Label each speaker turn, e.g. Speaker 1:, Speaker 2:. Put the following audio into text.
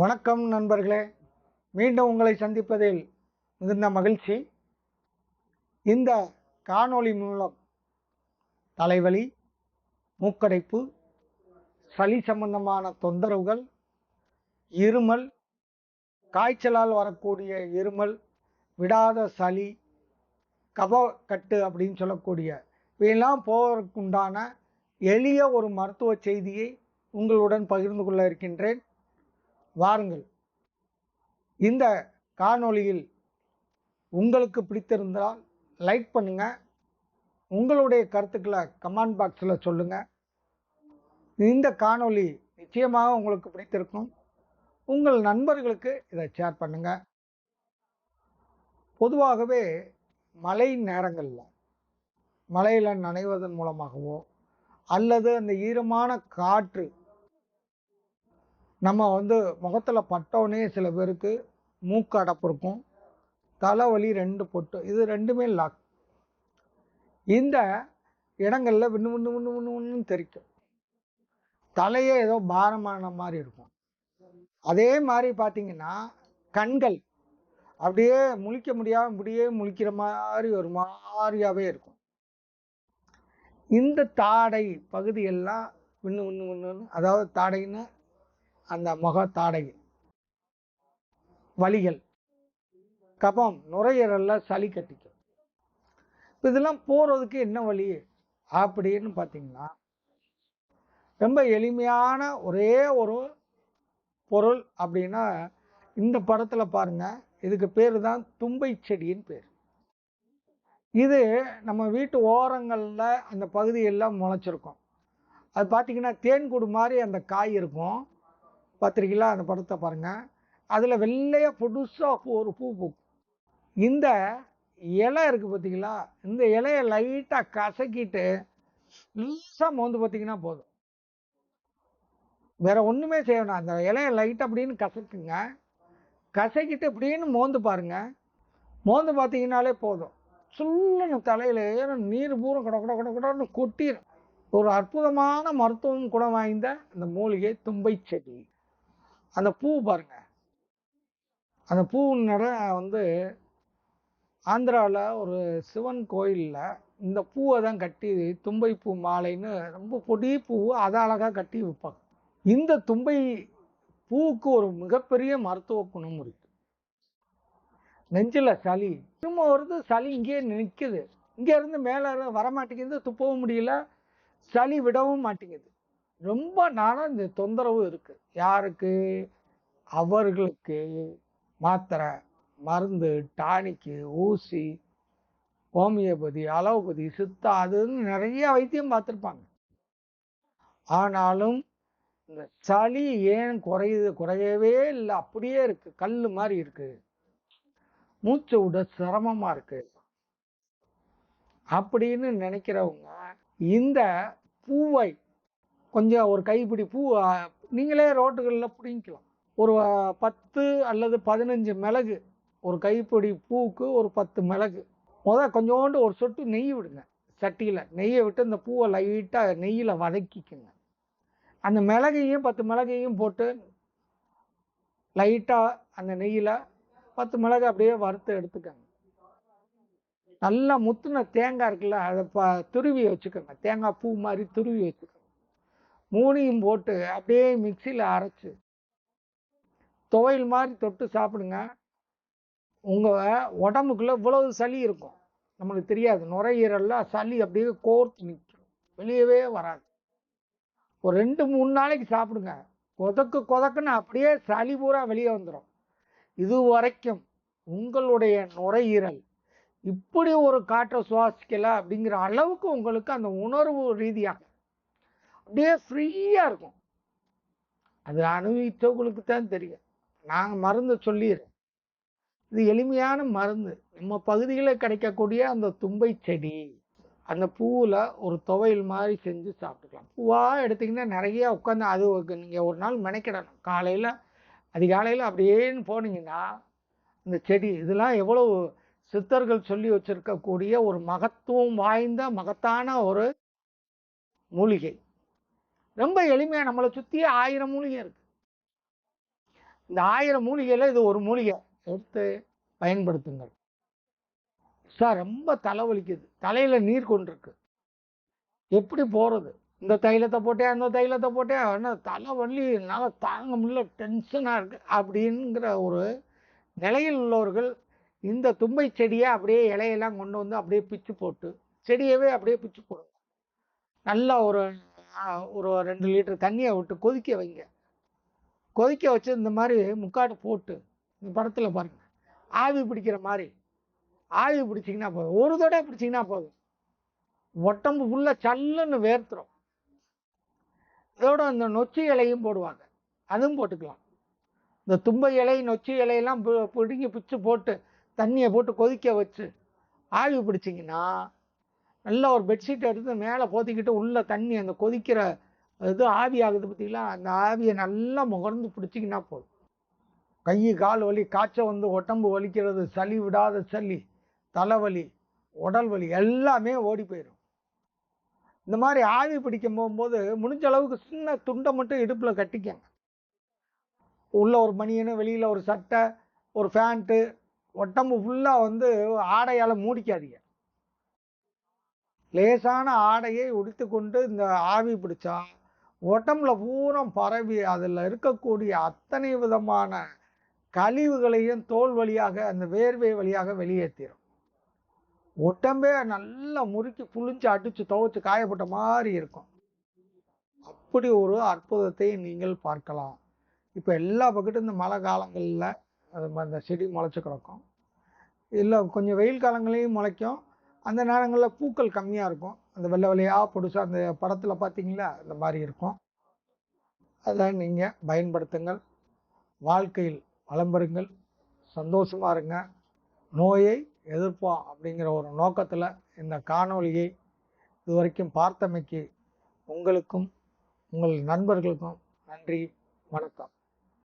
Speaker 1: வணக்கம் நண்பர்களே. மீண்டும் உங்களை சந்திப்பதில் மிகுந்த மகிழ்ச்சி. இந்த காணொளி மூலம் தலைவலி மூக்கடைப்பு சளி சம்பந்தமான தொந்தரவுகள் இருமல் காய்ச்சலால் வரக்கூடிய இருமல் விடாத சளி கபக்கட்டு அப்படின்னு சொல்லக்கூடிய இவையெல்லாம் போவதற்குண்டான எளிய ஒரு மருத்துவ செய்தியை உங்களுடன் பகிர்ந்து கொள்ள இருக்கின்றேன். வாருங்கள். இந்த காணொளியில் உங்களுக்கு பிடித்திருந்தால் லைக் பண்ணுங்க. உங்களுடைய கருத்துக்களை கமெண்ட் பாக்ஸில் சொல்லுங்க. இந்த காணொளி நிச்சயமாக உங்களுக்கு பிடித்திருக்கும். உங்கள் நண்பர்களுக்கு இதை ஷேர் பண்ணுங்க. பொதுவாகவே மழை நேரங்களில் மழையில் நனைவதன் மூலமாகவோ அல்லது அந்த ஈரமான காற்று நம்ம வந்து முகத்தில் பட்டோன்னே சில பேருக்கு மூக்கு அடப்பு இருக்கும் தலைவலி ரெண்டு பொட்டு இது ரெண்டுமே லாக் இந்த இடங்களில் விண்ணு விண்ணு விண்ணு விண்ணு விண்ணுன்னு தெரிக்கும். தலையே ஏதோ பாரமான மாதிரி இருக்கும். அதே மாதிரி பார்த்தீங்கன்னா கண்கள் அப்படியே முழிக்க முடியாமல் இப்படியே முழிக்கிற மாதிரி ஒரு மாதிரியாகவே இருக்கும். இந்த தாடை பகுதியெல்லாம் விண்ணு விண்ணு விண்ணுன்னு அதாவது தாடைன்னு அந்த முக தாடை வலிகள். கபம் நுரையீரலில் சளி கட்டிக்கும். இதெல்லாம் போகிறதுக்கு என்ன வழி? அப்படின்னு பார்த்தீங்கன்னா ரொம்ப எளிமையான ஒரே ஒரு பொருள் அப்படின்னா இந்த படத்தில் பாருங்கள் இதுக்கு பேர் தான் தும்பை செடின்னு பேர். இது நம்ம வீட்டு ஓரங்களில் அந்த பகுதியெல்லாம் முளைச்சிருக்கும். அது பார்த்தீங்கன்னா தேன்கூடு மாதிரி அந்த காய் இருக்கும். பார்த்துருக்கீங்களா? அந்த படத்தை பாருங்கள் அதில் வெள்ளையாக புதுசாக ஒரு பூ பூக்கும். இந்த இலை இருக்குது பார்த்தீங்களா இந்த இலையை லைட்டாக கசக்கிட்டு லேசாக மோந்து பார்த்தீங்கன்னா போதும். வேற ஒன்றுமே செய்ய வேணாம். அந்த இலையை லைட்டாக அப்படின்னு கசக்குங்க. கசக்கிட்டு இப்படின்னு மோந்து பாருங்க. மோந்து பார்த்தீங்கன்னாலே போதும். சுள்ளுன்னு தலையில் ஏறும் நீர் பூரம் கொட கொட கொட கொடன்னு கொட்டிடும் ஒரு அற்புதமான மருத்துவம் குணம் வாய்ந்த அந்த மூலிகை தும்பை செடி. அந்த பூ பாருங்க. அந்த பூ நட வந்து ஆந்திராவில் ஒரு சிவன் கோயிலில் இந்த பூவை தான் கட்டி தும்பை பூ மாலைன்னு ரொம்ப பொடி பூ அதை அழகாக கட்டி விற்பாங்க இந்த தும்பை பூவுக்கு ஒரு மிகப்பெரிய மருத்துவ குணம் இருக்கு. நெஞ்சில் சளி திரும்ப வருது சளி இங்கேயே நிற்குது இங்கே இருந்து மேலே வர மாட்டேங்குது துப்பவும் முடியல சளி விடவும் மாட்டேங்குது. ரொம்ப நாளாக இந்த தொந்தரவு இருக்குது யாருக்கு? அவர்களுக்கு மாத்திரை மருந்து டானிக்கு ஊசி ஹோமியோபதி அலோபதி சித்தா அதுன்னு நிறைய வைத்தியம் பார்த்துருப்பாங்க. ஆனாலும் இந்த சளி ஏன் குறையுது? குறையவே இல்லை. அப்படியே இருக்கு. கல் மாதிரி இருக்கு. மூச்சை விட சிரமமா இருக்கு. அப்படின்னு நினைக்கிறவங்க இந்த பூவை கொஞ்சம் ஒரு கைப்பிடி பூ நீங்களே ரோட்டுகளில் பிடிங்கிக்கலாம். ஒரு பத்து அல்லது பதினஞ்சு மிளகு ஒரு கைப்பிடி பூவுக்கு ஒரு பத்து மிளகு. முத கொஞ்சோண்டு ஒரு சொட்டு நெய் விடுங்க சட்டியில். நெய்யை விட்டு இந்த பூவை லைட்டாக நெய்யில் வதக்கிக்குங்க. அந்த மிளகையும் பத்து மிளகையும் போட்டு லைட்டாக அந்த நெய்யில் பத்து மிளகு அப்படியே வறுத்து எடுத்துக்கோங்க. நல்லா முத்துன தேங்காய் இருக்குல்ல அதை ப துருவி வச்சுக்கோங்க. தேங்காய் பூ மாதிரி துருவி வச்சுக்கோங்க. மூணையும் போட்டு அப்படியே மிக்சியில் அரைச்சு துவையல் மாதிரி தொட்டு சாப்பிடுங்க. உங்கள் உடம்புக்குள்ளே இவ்வளவு சளி இருக்கும். நம்மளுக்கு தெரியாது. நுரையீரலில் சளி அப்படியே கோர்த்து நிற்கும் வெளியவே வராது. ஒரு ரெண்டு மூணு நாளைக்கு சாப்பிடுங்க. கொதக்கு கொதக்குன்னு அப்படியே சளி பூரா வெளியே வந்துடும் இது வரைக்கும் உங்களுடைய நுரையீரல் இப்படி ஒரு காற்றை சுவாசிக்கல அப்படிங்கிற அளவுக்கு உங்களுக்கு அந்த உணர்வு ரீதியாக அப்படியே ஃப்ரீயாக இருக்கும். அது அனுபவித்தவங்களுக்கு தான் தெரியும். நாங்கள் மருந்தை சொல்லிடுறேன். இது எளிமையான மருந்து. நம்ம பகுதியில் கிடைக்கக்கூடிய அந்த தும்பை செடி அந்த பூவில் ஒரு துவையல் மாதிரி செஞ்சு சாப்பிட்டுக்கலாம். பூவாக எடுத்திங்கன்னா நிறைய உட்காந்து அது நீங்கள் ஒரு நாள் மெனக்கிடணும். காலையில் அதிகாலையில் அப்படியேன்னு போனீங்கன்னா இந்த செடி இதெல்லாம் எவ்வளோ சித்தர்கள் சொல்லி வச்சுருக்கக்கூடிய ஒரு மகத்துவம் வாய்ந்த மகத்தான ஒரு மூலிகை. ரொம்ப எளிமையாக நம்மளை சுற்றியே ஆயிரம் மூலிகை இருக்குது இந்த ஆயிரம் மூலிகையில் இது ஒரு மூலிகை. எடுத்து பயன்படுத்துங்கள். சார் ரொம்ப தலைவலிக்குது தலையில் நீர் கொண்டிருக்கு. எப்படி போகிறது இந்த தைலத்தை போட்டேன் அந்த தைலத்தை போட்டேன் ஆனால் தலைவலி என்னால் தாங்க முடியல டென்ஷனாக இருக்குது அப்படிங்கிற ஒரு நிலையில் உள்ளவர்கள் இந்த தும்பை செடியை அப்படியே இலையெல்லாம் கொண்டு வந்து அப்படியே பிச்சு போட்டு செடியவே அப்படியே பிச்சு போடுங்க. நல்லா ஒரு ஒரு ரெண்டு லிட்டர் தண்ணியை விட்டு கொதிக்க வைங்க. கொதிக்க வச்சு இந்த மாதிரி முக்காடு போட்டு இந்த படத்தில் பாருங்கள் ஆவி பிடிக்கிற மாதிரி. ஆவி பிடிச்சிங்கன்னா போதும். ஒரு தடவை பிடிச்சிங்கன்னா போதும். உடம்பு ஃபுல்லாக சல்லுன்னு வேர்த்துடும் இதோட இந்த நொச்சி இலையும் போடுவாங்க. அதுவும் போட்டுக்கலாம். இந்த தும்பை இலை நொச்சி இலையெல்லாம் பிடுங்கி பிச்சு போட்டு தண்ணியை போட்டு கொதிக்க வச்சு ஆவி பிடிச்சிங்கன்னா நல்லா ஒரு பெட்ஷீட் எடுத்து மேலே போத்திக்கிட்டு உள்ளே தண்ணி அந்த கொதிக்கிற இது ஆவி ஆகுது பார்த்திங்களா அந்த ஆவியை நல்லா முகர்ந்து பிடிச்சிக்கினா போதும். கை கால் வலி காய்ச்சல் வந்து உடம்பு வலிக்கிறது சளி விடாத சளி தலைவலி உடல் வலி எல்லாமே ஓடி போயிடும் இந்த மாதிரி ஆவி பிடிக்க போகும்போது முடிஞ்ச அளவுக்கு சின்ன துண்டை மட்டும் இடுப்பில் கட்டிக்கங்க. உள்ளே ஒரு மணியனு வெளியில் ஒரு சட்டை ஒரு ஃபேண்ட்டு உடம்பு ஃபுல்லாக வந்து ஆடையால் மூடிக்காதீங்க. லேசான ஆடையை உடுத்து கொண்டு இந்த ஆவி பிடிச்சா உடம்புல பூரம் பரவி அதில் இருக்கக்கூடிய அத்தனை விதமான கழிவுகளையும் தோல் வழியாக அந்த வேர்வை வழியாக வெளியேற்றிடும் உடம்பே நல்லா முறுக்கி புளிஞ்சு அடித்து துவைச்சு காயப்பட்ட மாதிரி இருக்கும். அப்படி ஒரு அற்புதத்தை நீங்கள் பார்க்கலாம். இப்போ எல்லா பக்கத்தும் இந்த மழை காலங்களில் அது அந்த செடி முளைச்சி கிடக்கும். இல்லை கொஞ்சம் வெயில் காலங்களையும் முளைக்கும். அந்த நேரங்களில் பூக்கள் கம்மியாக இருக்கும். அந்த வெள்ளை வெள்ளையாக பொடுசா அந்த படத்தில் பார்த்தீங்களா அந்த மாதிரி இருக்கும். அதை நீங்கள் பயன்படுத்துங்கள். வாழ்க்கையில் வளம் பெறுங்கள். சந்தோஷமாக இருங்க. நோயை எதிர்ப்போம் அப்படிங்கிற ஒரு நோக்கத்தில் இந்த காணொலியை இதுவரைக்கும் பார்த்தமைக்கு உங்களுக்கும் உங்கள் நண்பர்களுக்கும் நன்றி வணக்கம்.